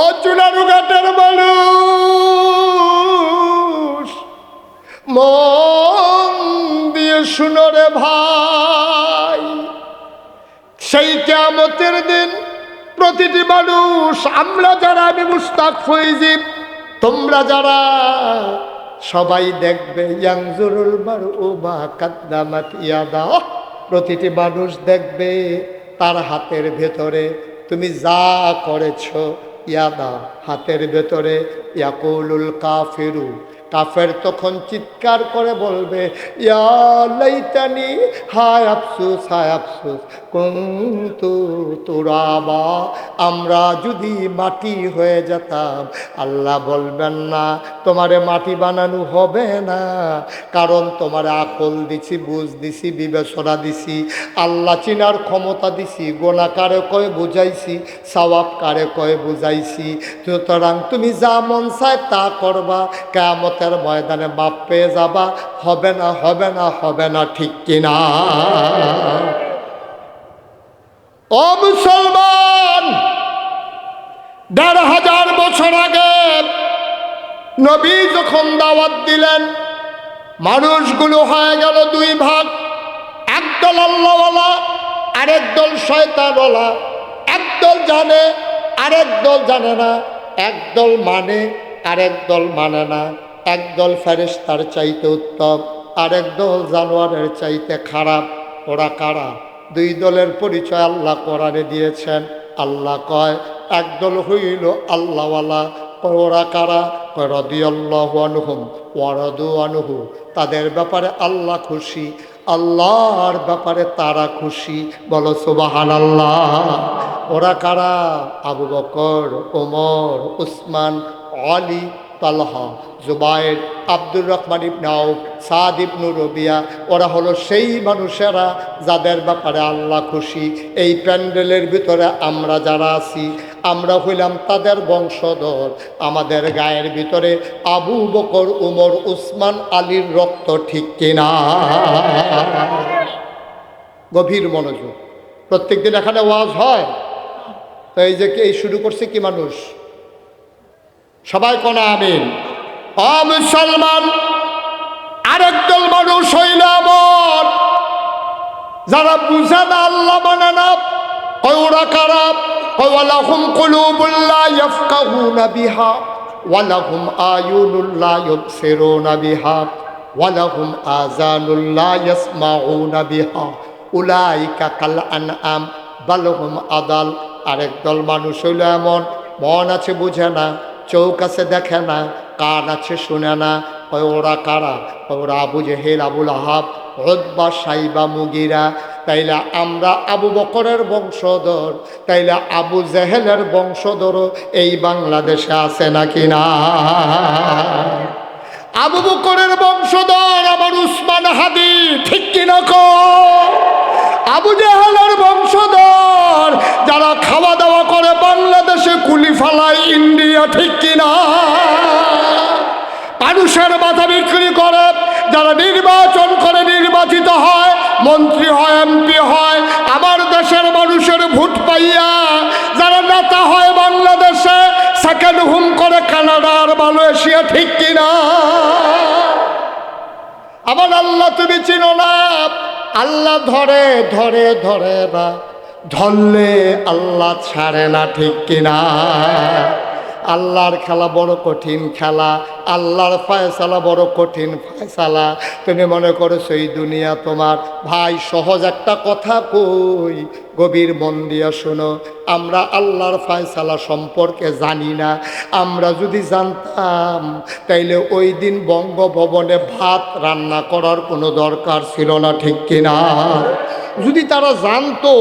ও চুনারুঘাটের মানুষ। মন দিয়ে শুনো রে ভাই, সেই কেমতের দিন প্রতিটি মানুষ, আমরা যারা, আমি মুস্তাক ফৈজিব, তোমরা যারা, সবাই দেখবে, ইয়াংজুরুল বার ও বা কাদ্দামাত ইয়াদা। প্রতিটি মানুষ দেখবে, তার হাতের ভেতরে তুমি যা করেছ ইয়াদা হাতের ভেতরে ইয়াকুলুল কাফিরু। কাফের তখন চিৎকার করে বলবে, ইয়া লাইতানি, হায় আফসুস হায় আফসুস, কুন্তু তুরাবা, আমরা যদি মাটি হয়ে যেতাম, আল্লাহ বলবেন না, তোমারে মাটি বানানো হবে না, কারণ তোমার আকল দিছি, বুঝ দিছি, বিবেচনা দিছি, আল্লাহ চিনার ক্ষমতা দিছি, গোনা কারে কয় বুঝাইছি, সওয়াব কারে কয় বুঝাইছি, সুতরাং তুমি যা মন চায় তা করবা কেমতের ময়দানে বাপ পেয়ে যাবা, হবে না হবে না হবে না, ঠিক কিনা? ও মুসলমান, দেড় হাজার বছর আগে নবী যখন দাওয়াত দিলেন, মানুষগুলো হয়ে গেল দুই ভাগ। একদল আল্লাহওয়ালা, আরেক দল শয়তানওয়ালা। একদল জানে, আরেক দল জানে না। একদল মানে আরেক দল মানে না। একদল ফেরেস তার চাইতে উত্তম, আরেক দল জানোয়ারের চাইতে খারাপ। ওরা কারা? দুই দলের পরিচয় আল্লাহ কোরআনে দিয়েছেন। আল্লাহ কয়, একদল হইল আল্লাহওয়ালা। ওরা কারা? রদিয়াল্লাহু আনহুম ওয়ারাদু আনহু। তাদের ব্যাপারে আল্লাহ খুশি, আল্লাহর ব্যাপারে তারা খুশি। বলো সুবাহান আল্লাহ ওরা কারা? আবু বকর, ওমর, উসমান, আলী তালহা জুবায়ের আব্দুর রহমান ইবনাও সাদ ইবনু রবিয়া, ওরা হলো সেই মানুষেরা যাদের ব্যাপারে আল্লাহ খুশি। এই প্যান্ডেলের ভিতরে আমরা যারা আছি, আমরা হইলাম তাদের বংশধর। আমাদের গায়ের ভিতরে আবু বকর, উমর, উসমান, আলীর রক্ত ঠিক কিনা? গভীর মনোযোগ। প্রত্যেকদিন এখানে ওয়াজ হয়। তো এই যে এই শুরু করছে কি মানুষ? সবাই কোন আমিন? অ মুসলমান, আরেক দল মানুষ হইল আমার যারা বুঝে না আল্লাহ মানে না, কয় ওরা খারাপ, কয় ওয়ালাহুম কুলুবুল্লাহ ইয়াফকাহুনা বিহা, ওয়ালাহুম আয়ুনুল্লাহ ইউবসিরুনা বিহা, ওয়ালাহুম আযানুল্লাহ ইয়াসমাউনা বিহা। উলাইকা কাল আনআম, বালহুম আদাল, আরেক দল মানুষ হইল এমন। মন আছে বুঝে না। চৌক আছে দেখে না, কান আছে শুনে না। ওই ওরা কারা? ওই ওরা আবু জেহেল, আবুল আহাব রোদবা সাইবা, মুগিরা। তাইলে আমরা আবু বকরের বংশধর, তাইলে আবু জেহেলের বংশধরও এই বাংলাদেশে আছে নাকি না? আবু বকরের বংশধর আমার উসমান হাদি, ঠিক কিনা কো আবু জেহেলের বংশধর, যারা খাওয়া দাওয়া করে বাংলাদেশে কুলি ফালায় ইন্ডিয়া, ঠিক কিনা? মানুষের মাথা বিক্রি করে, যারা নির্বাচন করে নির্বাচিত হয়, মন্ত্রী হয়, এমপি হয়, আমার দেশের মানুষের ভোট পাইয়া, যারা নেতা হয় বাংলাদেশে সেকেন্ড হুম করে কানাডা আর মালয়েশিয়া, ঠিক কিনা? আমার আল্লাহ তুমি চিনো না আল্লাহ ধরে ধরে ধরে বা ধরলে আল্লাহ ছাড়ে না ঠিক কিনা? আল্লাহর খেলা বড় কঠিন খেলা, আল্লাহর ফয়সালা বড় কঠিন ফয়সালা। তুমি মনে করো সেই দুনিয়া তোমার। ভাই, সহজ একটা কথা কই, গভীর মন দিয়া শোনো। আমরা আল্লাহর ফয়সালা সম্পর্কে জানি না। আমরা যদি জানতাম, তাইলে ওই দিন বঙ্গভবনে ভাত রান্না করার কোনো দরকার ছিল না, ঠিক কিনা? যদি তারা জানতো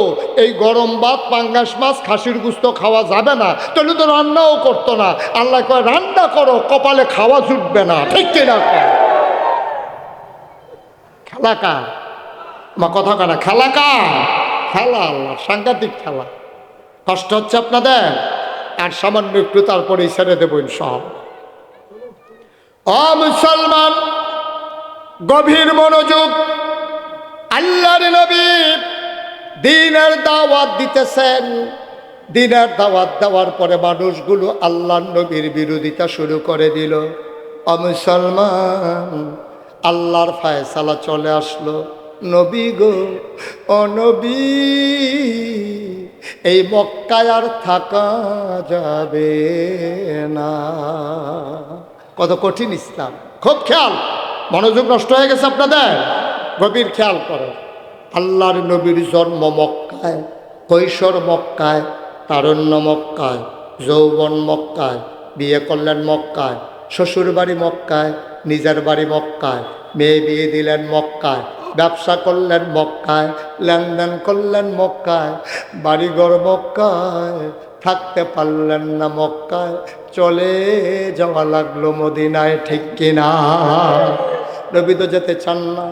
এই গরম ভাত, পাঙ্গাস মাছ, খাসির গুস্ত খাওয়া যাবে না, তাহলে তো রান্নাও করতো না। আল্লাহ কয়, রান্না করো, কপালে খাওয়া জুটবে না। ঠিক কিনা খেলা কার? আমার কথা কানা খেলা কার? খেলা আল্লাহ, সাংঘাতিক খেলা। কষ্ট হচ্ছে আপনাদের? আর সামান্য একটু তারপরে ছেড়ে দেবো সব অ মুসলমান, গভীর মনোযোগ আল্লাহর নবী দিনের দাওয়াত দিতেছেন। দিনের দাওয়াত দেওয়ার পরে মানুষগুলো আল্লাহ নবীর বিরোধিতা শুরু করে দিল। অমুসলমান আল্লাহর ফায়সালা চলে আসলো। নবী গো অনবী এই মক্কায় আর থাকা যাবে না। কত কঠিন ইসলাম। খুব খেয়াল, মনোযোগ নষ্ট হয়ে গেছে আপনাদের? গভীর খেয়াল করো। আল্লাহর নবীর জন্ম মক্কায়, কৈশোর মক্কায়, তারণ্য মক্কায়, যৌবন মক্কায়, বিয়ে করলেন মক্কায় শ্বশুর বাড়ি মক্কায়, নিজের বাড়ি মক্কায়, মেয়ে বিয়ে দিলেন মক্কায়, ব্যবসা করলেন মক্কায়, লেনদেন করলেন মক্কায়, বাড়িঘর মক্কায়, থাকতে পারলেন না মক্কায়, চলে যাওয়া লাগল মদিনায় ঠিক কিনা। নবী তো যেতে চান না।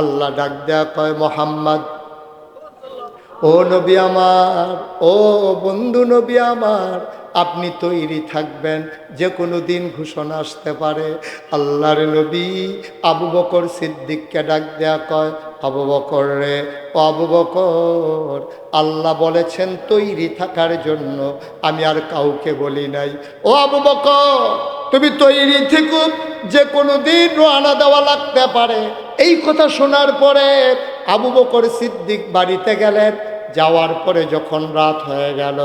আল্লাহ ডাক দেয়া কয়, মোহাম্মদ, ও নবী আমার, ও বন্ধু নবী আমার, আপনি তৈরি থাকবেন যে কোনো দিন ঘোষণা আসতে পারে। আল্লাহর নবী আবু বকর সিদ্দিককে ডাক দেয়া কয়, আবু বকর রে, ও আবু বকর, আল্লাহ বলেছেন তৈরি থাকার জন্য আমি আর কাউকে বলি নাই। ও আবু বকর তুমি তৈরি থেকো যে কোনো দিন রানা দেওয়া লাগতে পারে। এই কথা শোনার পরে আবু বকর সিদ্দিক বাড়িতে গেলেন। যাওয়ার পরে যখন রাত হয়ে গেল,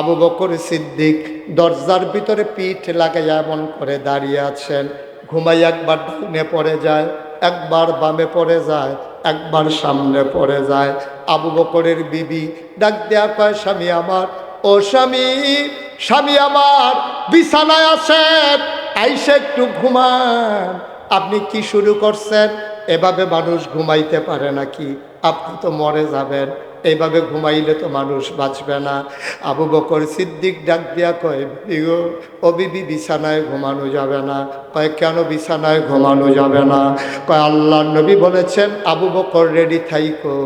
আবু বকর সিদ্দিক দরজার ভিতরে পিঠ লাগে এমন করে দাঁড়িয়ে আছেন। ঘুমাই একবার ডাইনে পড়ে যায়, একবার বামে পড়ে যায়, একবার সামনে পড়ে যায়। আবু বকরের বিবি ডাক দেয়া কয়, স্বামী আমার, ও স্বামী স্বামী আমার বিছানায় আসেন আইসে একটু ঘুমান। আপনি কি শুরু করছেন? এভাবে মানুষ ঘুমাইতে পারে নাকি? আপনি তো মরে যাবেন। এইভাবে ঘুমাইলে তো মানুষ বাঁচবে না। আবু বকর সিদ্দিক ডাক দিয়া কয় বিগো ও বিবি বিছানায় ঘুমানো যাবে না। কয়, কেন বিছানায় ঘুমানো যাবে না? কয় আল্লাহ নবী বলেছেন, আবু বকর রেডি থাইকো।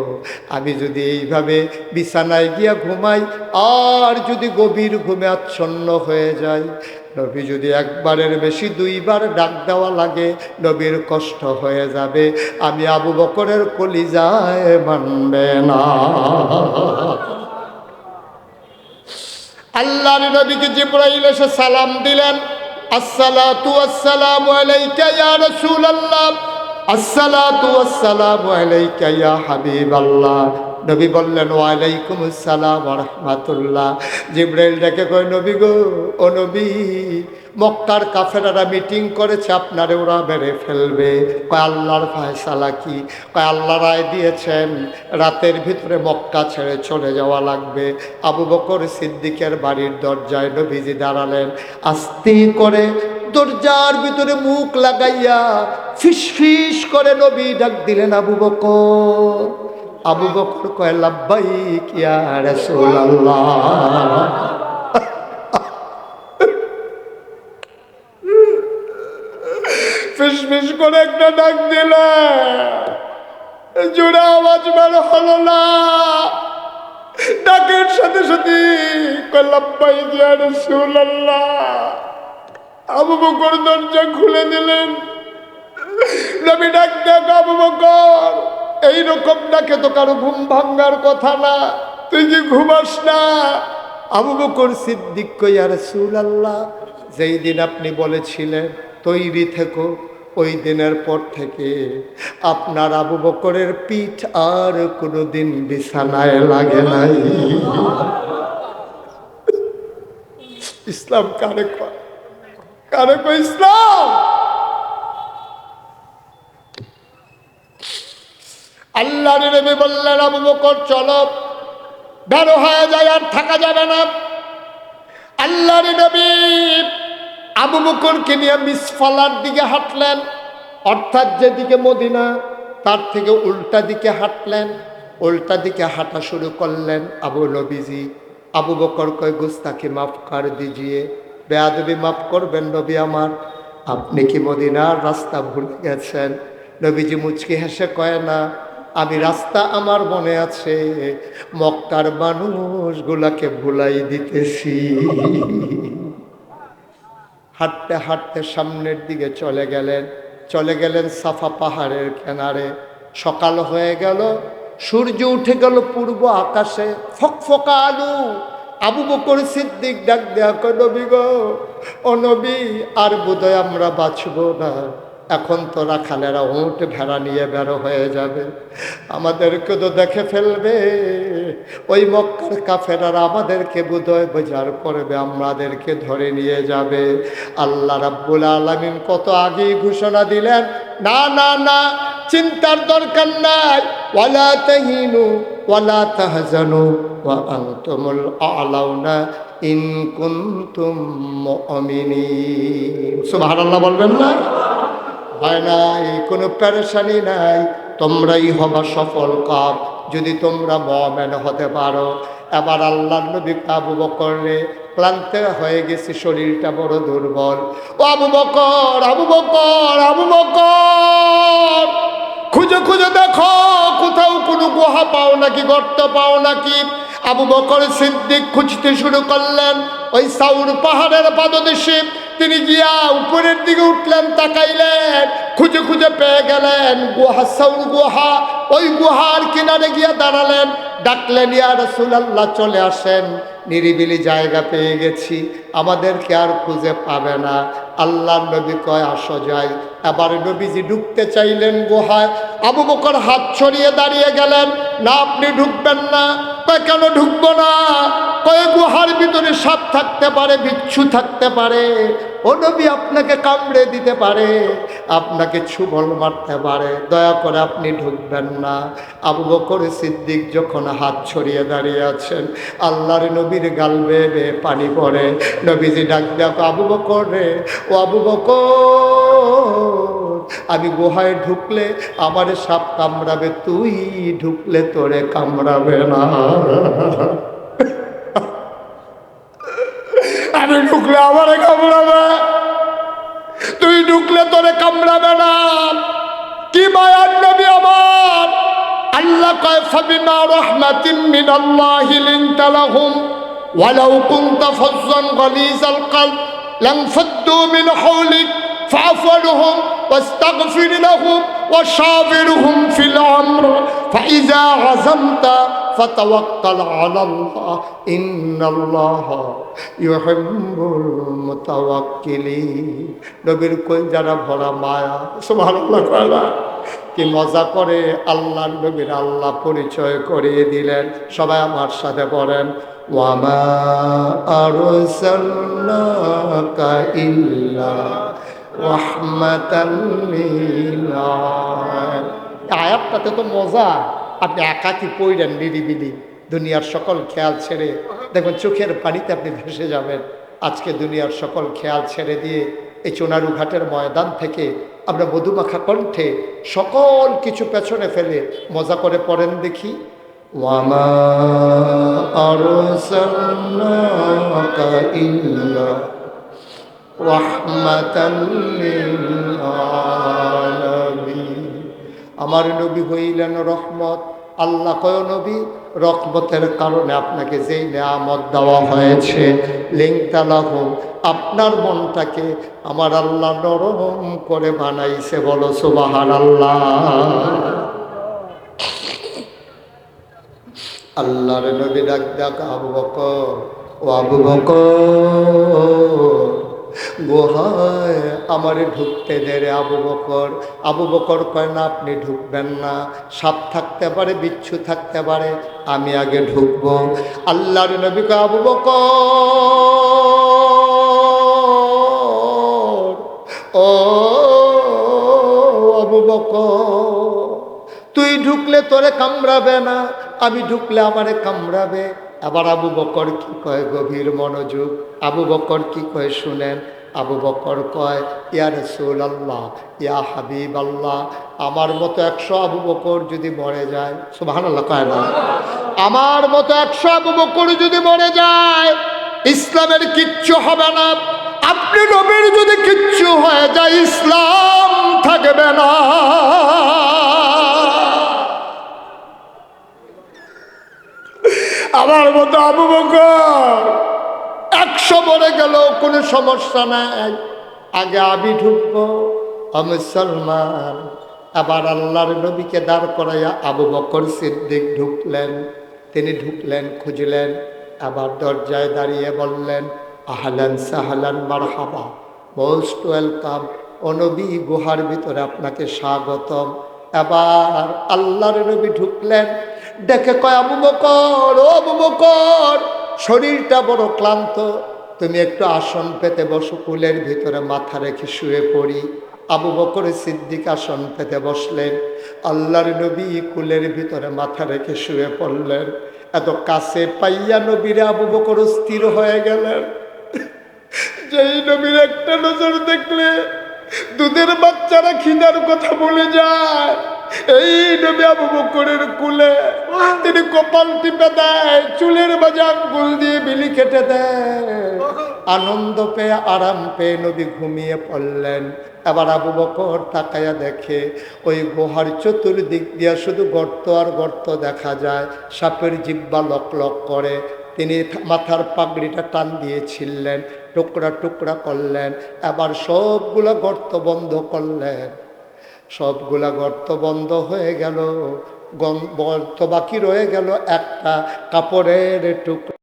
আমি যদি এইভাবে বিছানায় গিয়া ঘুমাই, আর যদি গভীর ঘুমে আচ্ছন্ন হয়ে যায় নবী যদি একবারের বেশি দুইবার ডাক দেওয়া লাগে, নবীর কষ্ট হয়ে যাবে। আমি আবু বকরের কলিজায় মানবে না। আল্লাহর নবীকে জিব্রাইল এসে সালাম দিলেন। আসসালাতু আসসালামু আলাইকা ইয়া রাসূলুল্লাহ। আসসালাতু আসসালামু আলাইকা ইয়া হাবিবাল্লাহ। নবী বললেন, ওয়ালাইকুম আসসালাম রহমাতুল্লাহ। জিব্রাইল ডেকে কয়, নবী গো, ও নবী, মক্কার কাফেরারা মিটিং করেছে, আপনারে ওরা মেরে ফেলবে। কয়, আল্লাহর ফায়সালা কি? কয়, আল্লাহ রায় দিয়েছেন, রাতের ভিতরে মক্কা ছেড়ে চলে যাওয়া লাগবে। আবু বকর সিদ্দিকের বাড়ির দরজায় নবীজি দাঁড়ালেন, আস্তে করে দরজার ভিতরে মুখ লাগাইয়া ফিস ফিস করে নবী ডাক দিলেন আবু বকর। আবু বকর কয় করে একটা ডাক দিল, জোরে আওয়াজ বের হলো না। ডাকের সাথে সাথে কয়, লাব্বাইক ইয়া আবু বকর দরজা খুলে দিলেন। ডাক দেখ আবু বকর এইরকম ডাকে তো কারও ঘুম ভাঙ্গার কথা না? তুই কি ঘুমাস না? আবু বকর সিদ্দিক কইয়া রসুল আল্লাহ যেই দিন আপনি বলেছিলেন, তৈরি থেকো, ওই দিনের পর থেকে আপনার আবু বকরের পিঠ আর কোনোদিন বিছানায় লাগে নাই। ইসলাম কারে কয়? কারে কয় ইসলাম? আল্লাহ বললেন, আবু বকর, চলো। বের হয়ে যায় আর থাকা যাবে না। আল্লাহর নবী আবু বকরকে নিয়ে মিসফলার দিকে হাঁটলেন। অর্থাৎ যেদিকে মদিনা, তার থেকে উল্টা দিকে হাঁটলেন। উল্টা দিকে হাঁটা শুরু করলেন আবু নবীজি। আবু বকর কয় গুস্তাকে মাফ কর দিজিয়ে। বেয়াদবি মাফ করবেন নবী আমার। আপনি কি মদিনার রাস্তা ভুলে গেছেন? নবীজি মুচকি হেসে কয়, না আমি রাস্তা আমার মনে আছে, মক্কার মানুষগুলাকে ভুলাই দিতেছি। হাঁটতে হাঁটতে সামনের দিকে চলে গেলেন চলে গেলেন সাফা পাহাড়ের কিনারে। সকাল হয়ে গেল, সূর্য উঠে গেল পূর্ব আকাশে। ফক ফকফকা আলু, আবু বকর সিদ্দিক ডাক দেয়া কয়, নবী গো, ও নবী, আর বোধহয় আমরা বাঁচব না। এখন তোরা খালেরা উঁট ভেড়া নিয়ে বেরো হয়ে যাবে। আমাদেরকে তো দেখে ফেলবে। ওই মক্কার কাফেরারা আমাদেরকে বোধহয় বোঝার করবে আমাদেরকে ধরে নিয়ে যাবে। আল্লাহ রাব্বুল আলমিন কত আগেই ঘোষণা দিলেন, না না না, চিন্তার দরকার নাই। ওয়ালা তাহিনু ওয়ালা তাহজানু ওয়া আনতুমুল আলাউনা ইন কুনতুম মুমিনিন। সুবহানাল্লাহ বলবেন না? হয় নাই, কোনো প্যারেশানি নাই, তোমরাই হবা সফল কাপ যদি তোমরা মমেন হতে পারো, এবার আল্লাহ নবী আবু বকরে ক্লান্ত হয়ে গেছে, শরীরটা বড় দুর্বল। ও আবু বকর আবু বকর আবু বকর! খুঁজে খুঁজে, দেখো, কোথাও কোনো গুহা পাও নাকি, গর্ত পাও নাকি? আবু বকর সিদ্দিক খুঁজতে শুরু করলেন, ওই সাউর পাহাড়ের পাদদেশে। তিনি গিয়া উপরের দিকে উঠলেন, তাকাইলেন, খুঁজে খুঁজে পেয়ে গেলেন। গুহা সাউর গুহা, ওই গুহার কিনারে গিয়া দাঁড়ালেন। ডাকলেন, ইয়া রসুলাল্লাহ, চলে আসেন। নিরিবিলি জায়গা পেয়ে গেছি। আমাদেরকে আর খুঁজে পাবে না। আল্লাহ নবী কয়, আসো যাই। এবার নবীজি ঢুকতে চাইলেন গুহায়। আবু বকর হাত ছড়িয়ে দাঁড়িয়ে গেলেন। না, আপনি ঢুকবেন না। কেন ঢুকবো না? কয় গুহার ভিতরে সাপ থাকতে পারে, বিচ্ছু থাকতে পারে, ও আপনাকে কামড়ে দিতে পারে, আপনাকে ছুবল মারতে পারে। দয়া করে আপনি ঢুকবেন না। আবু বকর সিদ্দিক যখন হাত ছড়িয়ে দাঁড়িয়ে আছেন, আল্লাহর নবীর গাল বেয়ে পানি পড়ে। নবীজি ডাক দেখো আবু বকর রে, ও আবু বকর, আমি গুহায় ঢুকলে আমার সাপ কামড়াবে, তুই ঢুকলে তোরে কামড়াবে না। আমি ঢুকলে আমারে কামড়াবে তুই ঢুকলে তোরে কামড়াবে না কি মায়ার নবী আমার আল্লাহ কয় ফাবিমা রাহমাতিন মিনাল্লাহি লিনতা লাহুম ওয়ালাউ কুনতা ফাজ্জান গালিজাল কলব লানফাদ্দু মিন হাওলিক فاعف عنهم واستغفر لهم وشاورهم في الامر فاذا عزمت فتوكل على الله ان الله يحب المتوكلين নবীর কই যারা ভরা মায়া সুবহানাল্লাহ কয়লা কি মজা করে আল্লাহ নবীর আল্লাহ পরিচয় করিয়ে দিলেন সবাই আমার সাথে পড়েন ওয়ামা আরসালনাকা ইল্লা রাহমাতাল লিল আয়াতটাতে তো মজা আপনি একাকি পড়লেন নিরিবিলি, দুনিয়ার সকল খেয়াল ছেড়ে। দেখবেন চোখের পানিতে আপনি ভেসে যাবেন। আজকে দুনিয়ার সকল খেয়াল ছেড়ে দিয়ে এই চোনারু ঘাটের ময়দান থেকে আমরা মধুমাখা কণ্ঠে সকল কিছু পেছনে ফেলে মজা করে পড়েন দেখি। ওয়ামা আমার নবী হইলেন রহমত। আল্লাহ কয়, নবী রকমতের কারণে আপনাকে যেই নেয়ামত দেওয়া হয়েছে লিঙ্কতালাহ আপনার মনটাকে আমার আল্লাহ নরম করে বানাইছে, বলো সুবাহার আল্লাহ আল্লাহর নবী ডাক ডাক, আবু বকর, ও আবু বকর। গুহায় আমারে ঢুকতে দে রে আবু বকর। আবু বকর কয়, না, আপনি ঢুকবেন না। সাপ থাকতে পারে, বিচ্ছু থাকতে পারে, আমি আগে ঢুকবো। আল্লাহর নবী কয়, আবু বকর, ও আবু বকর, তুই ঢুকলে তোরে কামড়াবে না, আমি ঢুকলে আমারে কামড়াবে। আবার আবু বকর কি কয় গভীর মনোযোগ? আবু বকর কি কয় শুনেন? আবু বকর কয়, ইয়া রসুল আল্লাহ ইয়া হাবিব আল্লাহ আমার মতো একশো আবু বকর যদি মরে যায় সুবাহান আল্লাহ কয় না। আমার মতো একশো আবু বকর যদি মরে যায়, ইসলামের কিচ্ছু হবে না। আপনি নবীর যদি কিচ্ছু হয়ে যায়, ইসলাম থাকবে না। আমার মতো আবু বকর। একশো মরে গেল, কোনো সমস্যা নাই। আগে আমি ঢুকবো মুসলমান। আবার আল্লাহর নবীকে দাঁড় করাইয়া আবু বকর সিদ্দিক ঢুকলেন। তিনি ঢুকলেন, খুঁজলেন আবার দরজায় দাঁড়িয়ে বললেন, আহলান সাহালান মারহাবা। Most welcome. অনবী গুহার ভিতরে আপনাকে স্বাগতম। এবার আল্লাহর নবী ঢুকলেন দেখে কয়, আবু বকর, ও আবু বকর, শরীরটা বড় ক্লান্ত। তুমি একটু আসন পেতে বসো, কুলের ভিতরে মাথা রেখে শুয়ে পড়ি। আবু বকর সিদ্দিক আসন পেতে বসলেন। আল্লাহর নবী কুলের ভিতরে মাথা রেখে শুয়ে পড়লেন। এত কাছে পাইয়া নবীরে আবু বকর স্থির হয়ে গেলেন। যেই নবীর একটা নজর দেখলে দুধের বাচ্চারা খিদার কথা বলে যায়। এই নবী আবু বকরের কুলে তিনি কপাল টিপে দেয়, চুলের মাঝে আঙ্গুল দিয়ে বিলি কেটে দেয়। আনন্দ পেয়ে, আরাম পেয়ে নবী ঘুমিয়ে পড়লেন। এবার আবু বকর তাকায়া দেখে, ওই গুহার চতুর্দিক দিয়া শুধু গর্ত আর গর্ত দেখা যায়। সাপের জিব্বা লক লক করে। তিনি মাথার পাগড়িটা টান দিয়েছিলেন, টুকরা টুকরা করলেন। এবার সবগুলো গর্ত বন্ধ করলেন। সবগুলা গর্ত বন্ধ হয়ে গেল গর্ত বাকি রয়ে গেল একটা কাপড়ের টুকরা